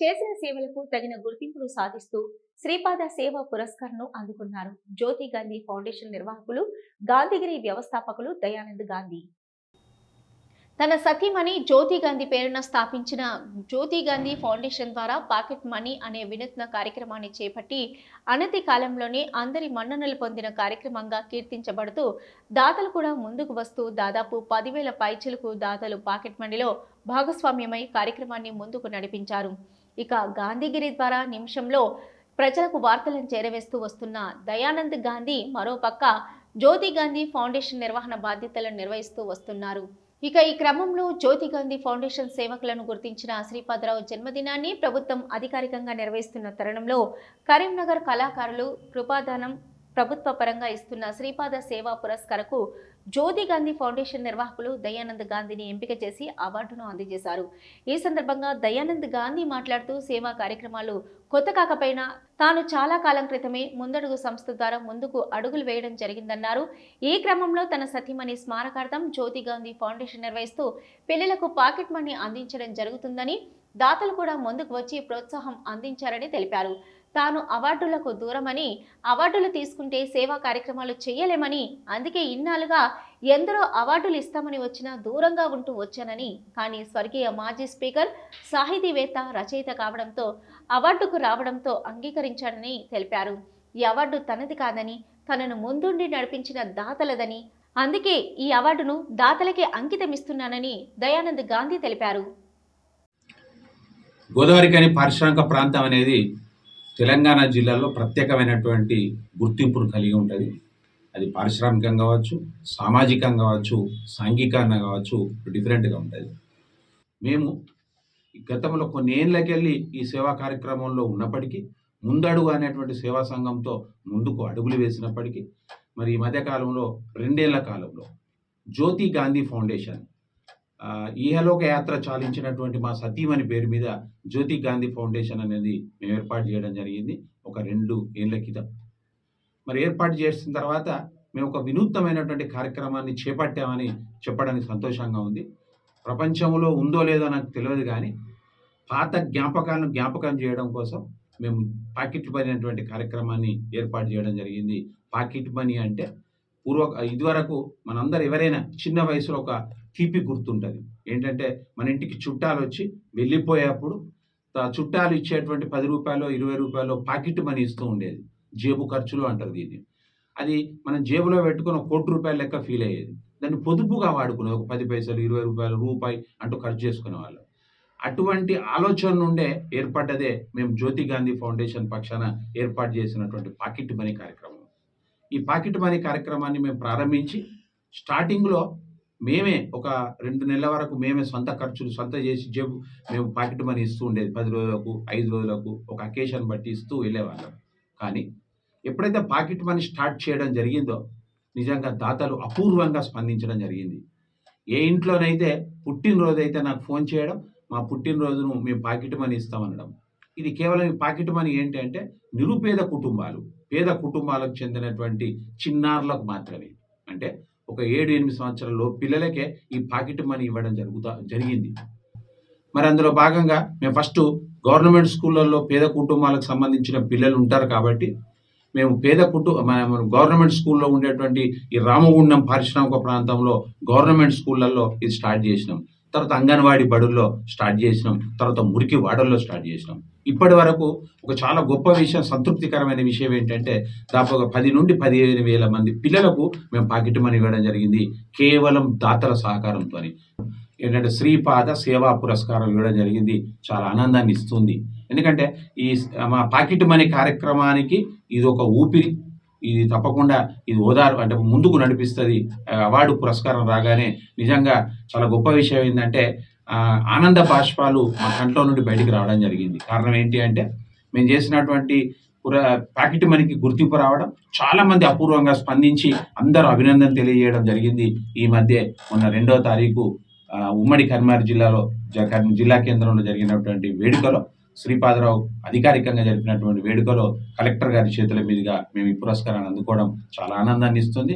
చేసిన సేవలకు తగిన గుర్తింపును సాధిస్తూ శ్రీపాద సేవా పురస్కార్ను అందుకున్నారు. జ్యోతి గాంధీ ఫౌండేషన్ నిర్వాహకులు గాంధీగిరి వ్యవస్థాపకులు దయానంద్ గాంధీ. తన సతీమణి జ్యోతి గాంధీ పేరున స్థాపించిన జ్యోతి గాంధీ ఫౌండేషన్ ద్వారా పాకెట్ మనీ అనే వినూత్న కార్యక్రమాన్ని చేపట్టి అనతి కాలంలోనే అందరి మన్ననలు పొందిన కార్యక్రమంగా కీర్తించబడుతూ దాతలు కూడా ముందుకు వస్తూ దాదాపు పదివేల పైచలకు దాతలు పాకెట్ మనీలో భాగస్వామ్యమై కార్యక్రమాన్ని ముందుకు నడిపించారు. ఇక గాంధీగిరి ద్వారా నిమిషంలో ప్రజలకు వార్తలను చేరవేస్తూ వస్తున్న దయానంద్ గాంధీ మరోపక్క జ్యోతి గాంధీ ఫౌండేషన్ నిర్వహణ బాధ్యతలను నిర్వహిస్తూ వస్తున్నారు. ఇక ఈ క్రమంలో జ్యోతి గాంధీ ఫౌండేషన్ సేవకులను గుర్తించిన శ్రీపాదరావు జన్మదినాన్ని ప్రభుత్వం అధికారికంగా నిర్వహిస్తున్న తరుణంలో కరీంనగర్ కళాకారులు కృపాదానం ప్రభుత్వ పరంగా ఇస్తున్న శ్రీపాద సేవా పురస్కారకు జ్యోతి గాంధీ ఫౌండేషన్ నిర్వాహకులు దయానంద్ గాంధీని ఎంపిక చేసి అవార్డును అందజేశారు. ఈ సందర్భంగా దయానంద్ గాంధీ మాట్లాడుతూ సేవా కార్యక్రమాలు కొత్త కాకపోయినా తాను చాలా కాలం క్రితమే ముందడుగు సంస్థ ద్వారా ముందుకు అడుగులు వేయడం జరిగిందన్నారు. ఈ క్రమంలో తన సతీమణి స్మారకార్థం జ్యోతి గాంధీ ఫౌండేషన్ నిర్వహిస్తూ పిల్లలకు పాకెట్ మనీ అందించడం జరుగుతుందని దాతలు కూడా ముందుకు వచ్చి ప్రోత్సాహం అందించారని తెలిపారు. తాను అవార్డులకు దూరమని అవార్డులు తీసుకుంటే సేవా కార్యక్రమాలు చేయలేమని అందుకే ఇన్నాళ్ళుగా ఎందరో అవార్డులు ఇస్తామని వచ్చినా దూరంగా ఉంటూ వచ్చానని. కానీ స్వర్గీయ మాజీ స్పీకర్ సాహితీవేత్త రచయిత కావడంతో అవార్డుకు రావడంతో అంగీకరించాడని తెలిపారు. ఈ అవార్డు తనది కాదని తనను ముందుండి నడిపించిన దాతలదని అందుకే ఈ అవార్డును దాతలకే అంకితమిస్తున్నానని దయానంద్ గాంధీ తెలిపారు. గోదావరికని పారిశ్రామిక ప్రాంతం అనేది తెలంగాణ జిల్లాలో ప్రత్యేకమైనటువంటి గుర్తింపును కలిగి ఉంటుంది. అది పారిశ్రామికంగా కావచ్చు సామాజికంగా కావచ్చు సాంఘికంగా కావచ్చు డిఫరెంట్గా ఉంటుంది. మేము ఈ గతంలో కొన్ని ఏళ్ళకెళ్ళి ఈ సేవా కార్యక్రమంలో ఉన్నప్పటికీ ముందడుగు అనేటువంటి సేవా సంఘంతో ముందుకు అడుగులు వేసినప్పటికీ మరి ఈ మధ్యకాలంలో రెండేళ్ళ కాలంలో జ్యోతి గాంధీ ఫౌండేషన్ ఈహలోక యాత్ర చాలించినటువంటి మా సతీమణి పేరు మీద జ్యోతి గాంధీ ఫౌండేషన్ అనేది మేము ఏర్పాటు చేయడం జరిగింది. ఒక రెండు ఏళ్ళ క్రితం. మరి ఏర్పాటు చేసిన తర్వాత మేము ఒక వినూత్నమైనటువంటి కార్యక్రమాన్ని చేపట్టామని చెప్పడానికి సంతోషంగా ఉంది. ప్రపంచంలో ఉందో లేదో నాకు తెలియదు కానీ పాత జ్ఞాపకాలను జ్ఞాపకం చేయడం కోసం మేము పాకెట్ మనీ అనేటువంటి కార్యక్రమాన్ని ఏర్పాటు చేయడం జరిగింది. పాకెట్ మనీ అంటే పూర్వ ఇదివరకు మనందరూ ఎవరైనా చిన్న వయసులో ఒక తీపి గుర్తుంటుంది. ఏంటంటే మన ఇంటికి చుట్టాలు వచ్చి వెళ్ళిపోయేప్పుడు చుట్టాలు ఇచ్చేటువంటి పది రూపాయలు ఇరవై రూపాయలు పాకెట్ మనీ ఇస్తూ ఉండేది. జేబు ఖర్చులు అంటారు దీన్ని. అది మనం జేబులో పెట్టుకుని కోటి రూపాయల లెక్క ఫీల్ అయ్యేది. దాన్ని పొదుపుగా వాడుకునేది. ఒక పది పైసలు ఇరవై రూపాయలు రూపాయి అంటూ ఖర్చు చేసుకునే వాళ్ళు. అటువంటి ఆలోచన నుండే ఏర్పడ్డదే మేము జ్యోతి గాంధీ ఫౌండేషన్ పక్షాన ఏర్పాటు చేసినటువంటి పాకెట్ మనీ కార్యక్రమం. ఈ పాకెట్ మనీ కార్యక్రమాన్ని మేము ప్రారంభించి స్టార్టింగ్లో మేమే ఒక రెండు నెలల వరకు మేమే సొంత ఖర్చులు సొంత చేసి జేబు మేము పాకెట్ మనీ ఇస్తూ ఉండేది. పది రోజులకు ఐదు రోజులకు ఒక అకేషన్ బట్టి ఇస్తూ వెళ్ళేవాళ్ళం. కానీ ఎప్పుడైతే పాకెట్ మనీ స్టార్ట్ చేయడం జరిగిందో నిజంగా దాతలు అపూర్వంగా స్పందించడం జరిగింది. ఏ ఇంట్లోనైతే పుట్టినరోజు అయితే నాకు ఫోన్ చేయడం మా పుట్టినరోజును మేము పాకెట్ మనీ ఇస్తామనడం. ఇది కేవలం ఈ పాకెట్ మనీ ఏంటి అంటే నిరుపేద కుటుంబాలు పేద కుటుంబాలకు చెందినటువంటి చిన్నారులకు మాత్రమే. అంటే ఒక ఏడు ఎనిమిది సంవత్సరాల్లో పిల్లలకే ఈ పాకెట్ మనీ ఇవ్వడం జరుగుతా జరిగింది. మరి అందులో భాగంగా మేము ఫస్ట్ గవర్నమెంట్ స్కూళ్ళల్లో పేద కుటుంబాలకు సంబంధించిన పిల్లలు ఉంటారు కాబట్టి మేము పేద కుటు గవర్నమెంట్ స్కూల్లో ఉండేటువంటి ఈ రామగుండం పారిశ్రామిక ప్రాంతంలో గవర్నమెంట్ స్కూళ్ళల్లో ఇది స్టార్ట్ చేసినాం. తర్వాత అంగన్వాడీ బడుల్లో స్టార్ట్ చేసినాం తర్వాత మురికి వాడల్లో స్టార్ట్ చేసినాం. ఇప్పటి వరకు ఒక చాలా గొప్ప విషయం సంతృప్తికరమైన విషయం ఏంటంటే దాదాపు పది నుండి పదిహేను వేల మంది పిల్లలకు మేము పాకెట్ మనీ ఇవ్వడం జరిగింది కేవలం దాతల సహకారంతో ఏంటంటే శ్రీపాద సేవా పురస్కారం ఇవ్వడం జరిగింది చాలా ఆనందాన్ని ఇస్తుంది. ఎందుకంటే ఈ మా పాకెట్ మనీ కార్యక్రమానికి ఇది ఒక ఊపిరి ఇది తప్పకుండా ఇది ఓదారు అంటే ముందుకు నడిపిస్తుంది. అవార్డు పురస్కారం రాగానే నిజంగా చాలా గొప్ప విషయం ఏంటంటే ఆనంద బాష్పాలు మా కంట్లో నుండి బయటికి రావడం జరిగింది. కారణం ఏంటి అంటే మేము చేసినటువంటి పుర ప్యాకెట్ మనకి గుర్తింపు రావడం చాలా మంది అపూర్వంగా స్పందించి అందరూ అభినందన తెలియజేయడం జరిగింది. ఈ మధ్య మొన్న రెండో తారీఖు ఉమ్మడి కరీంనగర్ జిల్లాలో జిల్లా కేంద్రంలో జరిగినటువంటి వేడుకలో శ్రీపాదరావు అధికారికంగా జరిపినటువంటి వేడుకలో కలెక్టర్ గారి చేతుల మీదుగా మేము ఈ పురస్కారాన్ని అందుకోవడం చాలా ఆనందాన్ని ఇస్తుంది.